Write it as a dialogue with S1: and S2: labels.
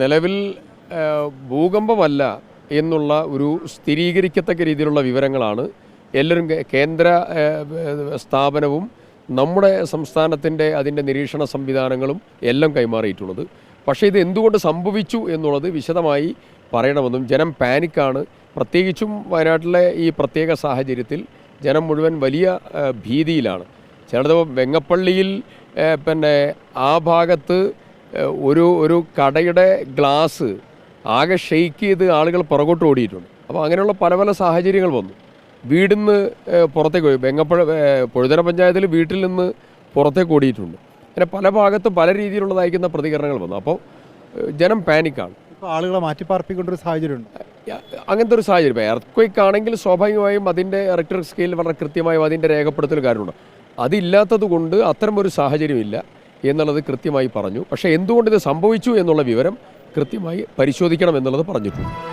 S1: നിലവിൽ ഭൂകമ്പമല്ല എന്നുള്ള ഒരു സ്ഥിരീകരിക്കത്തക്ക രീതിയിലുള്ള വിവരങ്ങളാണ്. എല്ലാവരും കേന്ദ്ര സ്ഥാപനവും നമ്മുടെ സംസ്ഥാനത്തിന്റെ അതിന്റെ നിരീക്ഷണ സംവിധാനങ്ങളും എല്ലാം കൈമാറിയിട്ടുള്ളത്. പക്ഷേ ഇത് എന്തുകൊണ്ട് സംഭവിച്ചു എന്നുള്ളത് വിശദമായി പറയണമെന്നും ജനം പാനിക്കാണ്. പ്രത്യേകിച്ചും വയനാട്ടിലെ ഈ പ്രത്യേക സാഹചര്യത്തിൽ ജനം മുഴുവൻ വലിയ ഭീതിയിലാണ്. ചിലത് വെങ്ങപ്പള്ളിയിൽ പിന്നെ ആ ഭാഗത്ത് ഒരു ഒരു കടയുടെ ഗ്ലാസ് ആകെ ഷെയ്ക്ക് ചെയ്ത് ആളുകൾ പുറകോട്ട് ഓടിയിട്ടുണ്ട്. അപ്പോൾ അങ്ങനെയുള്ള പല പല സാഹചര്യങ്ങൾ വന്നു. വീടിൽ നിന്ന് പുറത്തേക്ക് പോയി. വെങ്ങപ്പുഴ പൊഴുതര പൊഴുതന പഞ്ചായത്തിൽ വീട്ടിൽ നിന്ന് പുറത്തേക്ക് ഓടിയിട്ടുണ്ട്. അങ്ങനെ പല ഭാഗത്തും പല രീതിയിലുള്ളതായിരിക്കുന്ന പ്രതികരണങ്ങൾ വന്നു. അപ്പോൾ ജനം പാനിക്കാണ്.
S2: ഇപ്പോൾ ആളുകളെ മാറ്റിപ്പാർപ്പിക്കൊണ്ടൊരു സാഹചര്യമുണ്ട്.
S1: ഉണ്ട് അങ്ങനത്തെ ഒരു സാഹചര്യം. ഇപ്പോൾ എർത്ത് ആണെങ്കിൽ സ്വാഭാവികമായും അതിന്റെ ഇലക്ട്രിക് സ്കെയിൽ വളരെ കൃത്യമായും അതിന്റെ രേഖപ്പെടുത്തൽ കാര്യമുണ്ട്. അതില്ലാത്തത് കൊണ്ട് അത്തരം ഒരു സാഹചര്യമില്ല. എന്നുള്ളത് കൃത്യമായി പറഞ്ഞു. പക്ഷേ എന്തുകൊണ്ട് ഇത് സംഭവിച്ചു എന്നുള്ള വിവരം കൃത്യമായി പരിശോധിക്കണം എന്നുള്ളത് പറഞ്ഞിട്ടുണ്ട്.